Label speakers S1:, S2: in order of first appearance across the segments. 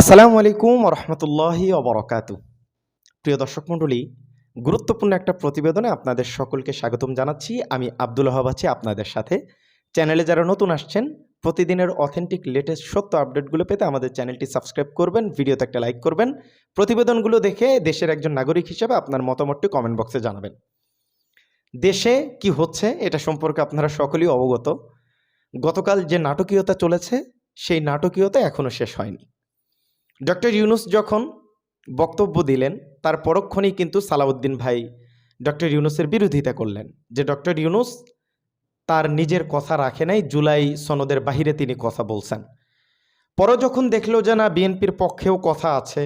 S1: আসসালামু আলাইকুম রহমতুল্লাহি অবরকাতু প্রিয় দর্শক মণ্ডলী, গুরুত্বপূর্ণ একটা প্রতিবেদনে আপনাদের সকলকে স্বাগতম জানাচ্ছি। আমি আব্দুল আছি আপনাদের সাথে। চ্যানেলে যারা নতুন আসছেন, প্রতিদিনের অথেন্টিক লেটেস্ট সত্য আপডেটগুলো পেতে আমাদের চ্যানেলটি সাবস্ক্রাইব করবেন, ভিডিওতে একটা লাইক করবেন। প্রতিবেদনগুলো দেখে দেশের একজন নাগরিক হিসেবে আপনার মতামতটি কমেন্ট বক্সে জানাবেন। দেশে কি হচ্ছে এটা সম্পর্কে আপনারা সকলেই অবগত। গতকাল যে নাটকীয়তা চলেছে, সেই নাটকীয়তা এখনও শেষ হয়নি। ডক্টর ইউনুস যখন বক্তব্য দিলেন, তার পরক্ষণেই কিন্তু সালাউদ্দিন ভাই ডক্টর ইউনুসের বিরোধিতা করলেন যে ডক্টর ইউনুস তার নিজের কথা রাখে নাই, জুলাই সনদের বাহিরে তিনি কথা বলছেন। পরে যখন দেখল যে না, বিএনপির পক্ষেও কথা আছে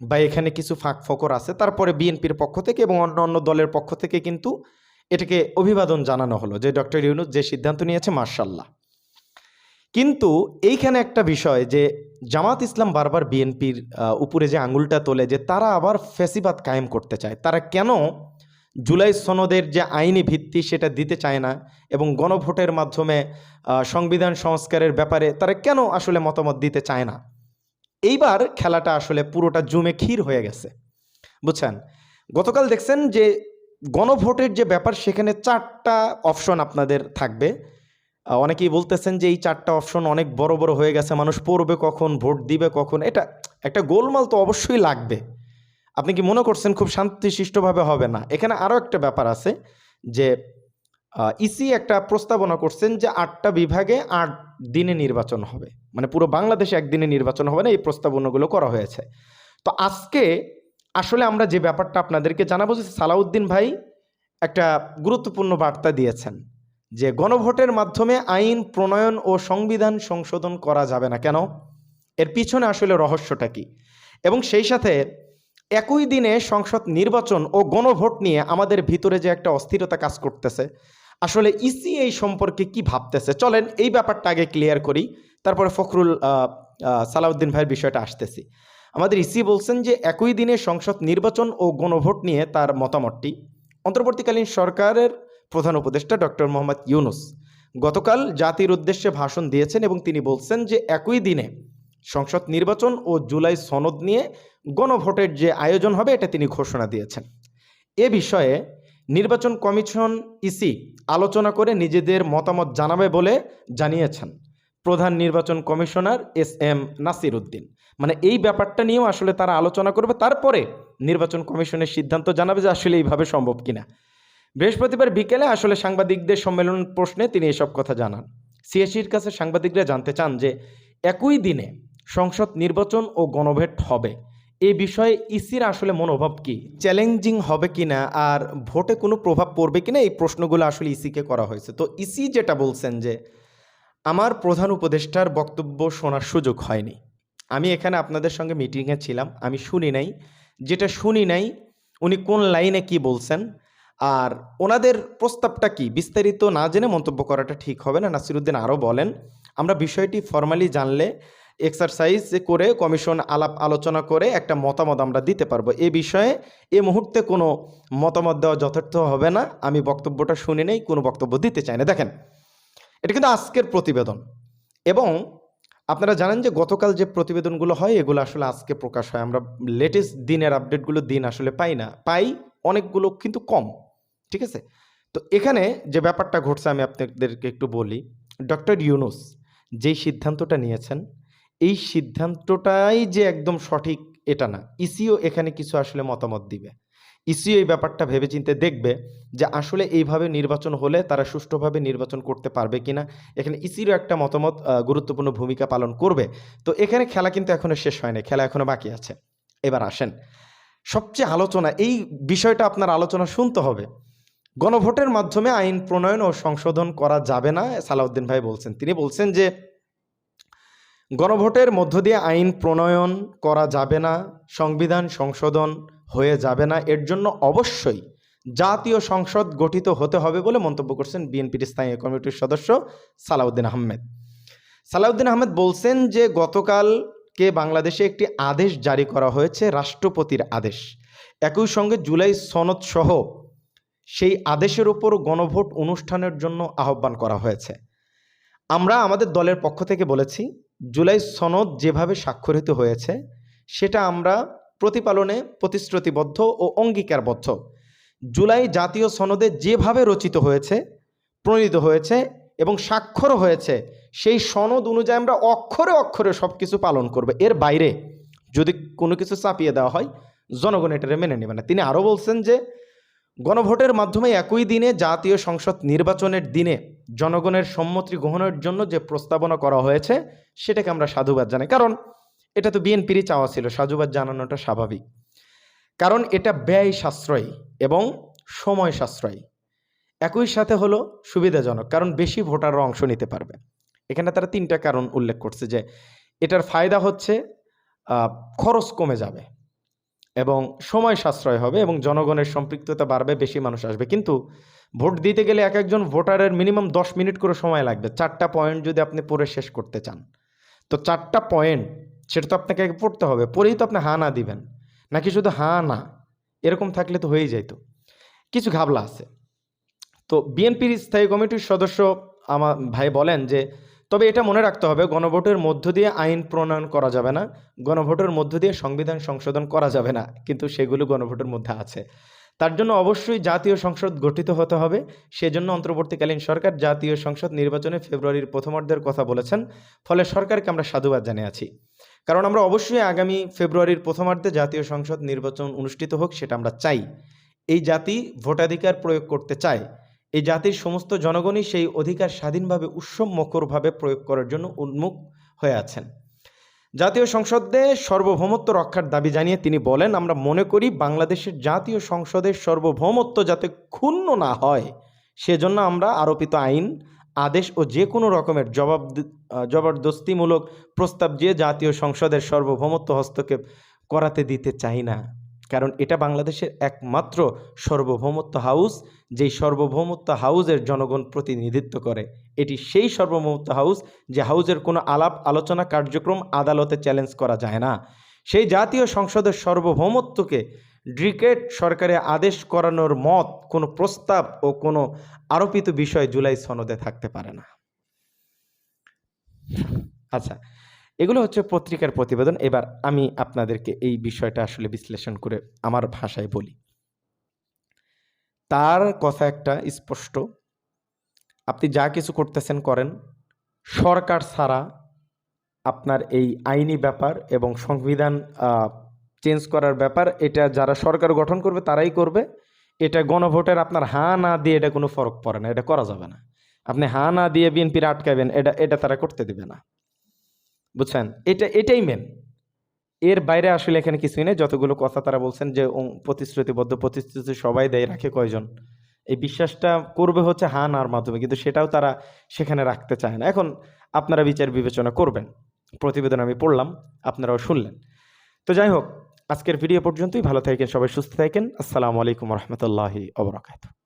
S1: বা এখানে কিছু ফাঁক ফকর আছে, তারপরে বিএনপির পক্ষ থেকে এবং অন্য অন্য দলের পক্ষ থেকে কিন্তু এটাকে অভিবাদন জানানো হলো যে ডক্টর ইউনুস যে সিদ্ধান্ত নিয়েছে মার্শাল্লাহ কিন্তু এইখানে একটা বিষয় যে জামাত ইসলাম বারবার বিএনপির উপরে যে আঙুলটা তোলে যে তারা আবার ফেসিবাদ কায়েম করতে চায়। তারা কেন জুলাই সনদের যে আইনি ভিত্তি সেটা দিতে চায় না এবং গণভোটের মাধ্যমে সংবিধান সংস্কারের ব্যাপারে তারা কেন আসলে মতামত দিতে চায় না? এইবার খেলাটা আসলে পুরোটা জুমে ক্ষীর হয়ে গেছে। বুঝছেন? গতকাল দেখছেন যে গণভোটের যে ব্যাপার সেখানে চারটা অপশন আপনাদের থাকবে। অনেকেই বলতেছেন যে এই চারটা অপশন অনেক বড় বড় হয়ে গেছে, মানুষ পড়বে কখন, ভোট দিবে কখন, এটা একটা গোলমাল তো অবশ্যই লাগবে। আপনি কি মনে করছেন খুব শান্তিশিষ্টভাবে হবে না? এখানে আরও একটা ব্যাপার আছে যে ইসি একটা প্রস্তাবনা করছেন যে আটটা বিভাগে আট দিনে নির্বাচন হবে। মানে পুরো বাংলাদেশে একদিনে নির্বাচন হবে না, এই প্রস্তাবনাগুলো করা হয়েছে। তো আজকে আসলে আমরা যে ব্যাপারটা আপনাদেরকে জানাব যে সালাউদ্দিন ভাই একটা গুরুত্বপূর্ণ বার্তা দিয়েছেন। যে গণভোটের মাধ্যমে আইন, প্রণয়ন ও সংবিধান সংশোধন করা যাবে না কেন? এর পিছনে আসলে রহস্যটা কি? এবং সেই সাথে একই দিনে সংসদ নির্বাচন ও গণভোট নিয়ে আমাদের ভিতরে যে একটা অস্থিরতা কাজ করতেছে, আসলে ইসি এই সম্পর্কে কি ভাবতেছে? চলেন এই ব্যাপারটা আগে ক্লিয়ার করি, তারপরে ফখরুল সালাউদ্দিন ভাইয়ের বিষয়টা আসতেছি। আমাদের ইসি বলছেন যে একই দিনে সংসদ নির্বাচন ও গণভোট নিয়ে তার মতামতটি, অন্তর্বর্তীকালীন সরকারের প্রধান উপদেষ্টা ডক্টর মোহাম্মদ ইউনুস। গতকাল জাতির উদ্দেশ্যে ভাষণ দিয়েছেন এবং তিনি বলছেন যে একই দিনে সংসদ নির্বাচন ও জুলাই সনদ নিয়ে গণভোটের যে আয়োজন হবে, এটা তিনি ঘোষণা দিয়েছেন। এ বিষয়ে নির্বাচন কমিশন ইসি আলোচনা করে নিজেদের মতামত জানাবে বলে জানিয়েছেন প্রধান নির্বাচন commissioner S M Nasir Uddin মানে এই ব্যাপারটা নিয়েও আসলে তারা আলোচনা করবে, তারপরে নির্বাচন কমিশনের সিদ্ধান্ত জানাবে যে আসলে এইভাবে সম্ভব কিনা। বৃহস্পতিবার বিকেলে আসলে সাংবাদিকদের সম্মেলন প্রশ্নে তিনি এসব কথা জানান। সিএসির কাছে সাংবাদিকরা জানতে চান যে, একই দিনে সংসদ নির্বাচন ও গণভেট হবে। এ বিষয়ে ইসির আসলে মনোভাব কি? চ্যালেঞ্জিং হবে কিনা আর ভোটে কোনো প্রভাব পড়বে কিনা এই প্রশ্নগুলো আসলে ইসিকে করা হয়েছে। তো ইসি যেটা বলছেন যে, আমার প্রধান উপদেষ্টার বক্তব্য শোনার সুযোগ হয়নি। আমি এখানে আপনাদের সঙ্গে মিটিংয়ে ছিলাম। আমি শুনি নাই। যেটা শুনি নাই, উনি কোন লাইনে কি বলছেন? আর ওনাদের প্রস্তাবটা কি? বিস্তারিত না জেনে মন্তব্য করাটা ঠিক হবে না। নাসিরুদ্দিন আরও বলেন, আমরা বিষয়টি ফর্মালি জানলে, এক্সারসাইজ করে কমিশন আলাপ আলোচনা করে একটা মতামত আমরা দিতে পারব। এ বিষয়ে এ মুহূর্তে কোনো মতামত দেওয়া যথার্থ হবে না। আমি বক্তব্যটা শুনে নেই, কোনো বক্তব্য দিতে চাই না। দেখেন, এটা কিন্তু আজকের প্রতিবেদন। এবং আপনারা জানেন যে গতকাল যে প্রতিবেদনগুলো হয়, এগুলো আসলে আজকে প্রকাশ হয়। আমরা লেটেস্ট দিনের আপডেটগুলো দিন আসলে পাই না। পাই অনেকগুলো কিন্তু কম। ঠিক আছে? তো এখানে যে ব্যাপারটা ঘটছে আমি আপনাদেরকে একটু বলি। ডক্টর ইউনুস যেই সিদ্ধান্তটা নিয়েছেন, এই সিদ্ধান্তটাই যে একদম সঠিক এটা না। ইসিও এখানে কিছু আসলে মতামত দিবে। ইসিও এই ব্যাপারটা ভেবেচিন্তে দেখবে যে আসলে এইভাবে নির্বাচন হলে তারা সুষ্ঠুভাবে নির্বাচন করতে পারবে কিনা। এখানে ইসিরও একটা মতামত গুরুত্বপূর্ণ ভূমিকা পালন করবে। তো এখানে খেলা কিন্তু এখনও শেষ হয়নি, খেলা এখনও বাকি আছে। এবার আসেন। সবচেয়ে আলোচনা, এই বিষয়টা আপনার আলোচনা শুনতে হবে। গণভোটের মাধ্যমে আইন প্রণয়ন ও সংশোধন করা যাবে না, সালাউদ্দিন ভাই বলছেন। তিনি বলছেন যে, গণভোটের মধ্য দিয়ে আইন প্রণয়ন করা যাবে না, সংবিধান সংশোধন হয়ে যাবে না, এর জন্য অবশ্যই জাতীয় সংসদ গঠিত হতে হবে বলে মন্তব্য করছেন বিএনপির স্থায়ী কমিটির সদস্য সালাউদ্দিন আহমেদ। সালাউদ্দিন আহমেদ বলছেন যে, গতকালকে বাংলাদেশে একটি আদেশ জারি করা হয়েছে, রাষ্ট্রপতির আদেশ। একই সঙ্গে জুলাই সনদ সহ সেই আদেশের উপর গণভোট অনুষ্ঠানের জন্য আহ্বান করা হয়েছে। আমরা আমাদের দলের পক্ষ থেকে বলেছি, জুলাই সনদ যেভাবে স্বাক্ষরিত হয়েছে, সেটা আমরা প্রতিপালনে প্রতিশ্রুতিবদ্ধ ও অঙ্গীকারবদ্ধ। জুলাই জাতীয় সনদে যেভাবে রচিত হয়েছে, প্রণীত হয়েছে এবং স্বাক্ষর হয়েছে, সেই সনদ অনুযায়ী আমরা অক্ষরে অক্ষরে সব কিছু পালন করবে। এর বাইরে যদি কোনো কিছু চাপিয়ে দেওয়া হয়, জনগণ এটারে মেনে নেবে না। তিনি আরও বলছেন যে গণভোটের মাধ্যমে একই দিনে জাতীয় সংসদ নির্বাচনের দিনে জনগণের সম্মতি গ্রহণের জন্য যে প্রস্তাবনা করা হয়েছে, সেটাকে আমরা সাধুবাদ জানাই। কারণ এটা তো বিএনপিরই চাওয়া ছিল, সাধুবাদ জানানোটা স্বাভাবিক। কারণ এটা ব্যয় সাশ্রয়ী এবং সময় সাশ্রয়ী। একই সাথে হলো সুবিধাজনক, কারণ বেশি ভোটাররা অংশ নিতে পারবে। এখানে তারা তিনটা কারণ উল্লেখ করছে যে, এটার ফায়দা হচ্ছে খরচ কমে যাবে। এবং সময় সাশ্রয় হবে এবং জনগণের সম্পৃক্ততা বাড়বে, বেশি মানুষ আসবে। কিন্তু ভোট দিতে গেলে এক একজন ভোটারের মিনিমাম দশ মিনিট করে সময় লাগবে। চারটা পয়েন্ট যদি আপনি পড়ে শেষ করতে চান। তো চারটা পয়েন্ট, সেটা তো আপনাকে আগে পড়তে হবে। পড়েই তো আপনি হা না দিবেন। নাকি শুধু হা না? এরকম থাকলে তো হয়েই যাইতো। কিছু ঘাবলা আছে। তো বিএনপির স্থায়ী কমিটির সদস্য আমার ভাই বলেন যে তবে এটা মনে রাখতে হবে, গণভোটের মধ্য দিয়ে আইন প্রণয়ন করা যাবে না, গণভোটের মধ্য দিয়ে সংবিধান সংশোধন করা যাবে না, কিন্তু সেগুলো গণভোটের মধ্যে আছে। তার জন্য অবশ্যই জাতীয় সংসদ গঠিত হতে হবে, সেজন্য অন্তর্বর্তীকালীন সরকার জাতীয় সংসদ নির্বাচনে ফেব্রুয়ারির প্রথমার্ধের কথা বলেছেন, ফলে সরকারকে আমরা সাধুবাদ জানিয়ে আছি। কারণ আমরা অবশ্যই আগামী ফেব্রুয়ারির প্রথমার্ধে জাতীয় সংসদ নির্বাচন অনুষ্ঠিত হোক, সেটা আমরা চাই। এই জাতি ভোটাধিকার প্রয়োগ করতে চায় এই জাতির সমস্ত জনগণই সেই অধিকার স্বাধীনভাবে, উৎসব মকরভাবে প্রয়োগ করার জন্য উন্মুখ হয়ে আছেন। জাতীয় সংসদে সার্বভৌমত্ব রক্ষার দাবি জানিয়ে তিনি বলেন, আমরা মনে করি বাংলাদেশের জাতীয় সংসদের সার্বভৌমত্ব যাতে ক্ষুণ্ণ না হয়, সেজন্য আমরা আরোপিত আইন, আদেশ ও যে কোনো রকমের জবাব জবরদস্তিমূলক প্রস্তাব দিয়ে জাতীয় সংসদের সার্বভৌমত্ব হস্তক্ষেপ করাতে দিতে চাই না। কারণ এটা বাংলাদেশের একমাত্র সার্বভৌমত্ব হাউস, যেই সার্বভৌমত্ব হাউসের জনগণ প্রতিনিধিত্ব করে। এটি সেই সার্বভৌমত্ব হাউস যে হাউসের কোনো আলাপ, আলোচনা, কার্যক্রম, আদালতে চ্যালেঞ্জ করা যায় না। সেই জাতীয় সংসদের সার্বভৌমত্বকে ড্রিকেট সরকারে আদেশ করানোর মত কোনো প্রস্তাব ও কোনো আরোপিত বিষয় জুলাই সনদে থাকতে পারে না। আচ্ছা এগুলো হচ্ছে পত্রিকার প্রতিবেদন। এবার আমি আপনাদেরকে এই বিষয়টা আসলে বিশ্লেষণ করে আমার ভাষায় বলি। তার কথা একটা স্পষ্ট। আপনি যা কিছু করতেছেন করেন। সরকার ছাড়া আপনার এই আইনি ব্যাপার এবং সংবিধান চেঞ্জ করার ব্যাপার, এটা যারা সরকার গঠন করবে তারাই করবে। এটা গণভোটের আপনার হা না দিয়ে এটা কোনো ফরক পড়ে না, এটা করা যাবে না। আপনি হা না দিয়ে বিএনপির আটকাবেন, এটা এটা তারা করতে দেবে না। বুঝছেন? এটা, এটাই মেন এর বাইরে আসলে এখানে কিছুই নেই। যতগুলো কথা তারা বলছেন যে প্রতিশ্রুতিবদ্ধ, প্রতিশ্রুতি সবাই দেয়, রাখে কয়জন? এই বিশ্বাসটা করবে হচ্ছে হা নার মাধ্যমে কিন্তু সেটাও তারা সেখানে রাখতে চায় না। এখন আপনারা বিচার বিবেচনা করবেন। প্রতিবেদন আমি পড়লাম, আপনারাও শুনলেন। তো যাই হোক, আজকের ভিডিও পর্যন্তই। ভালো থাকেন, সবাই সুস্থ থাকেন। আসসালামু আলাইকুম রহমতুল্লাহি অবরাকাত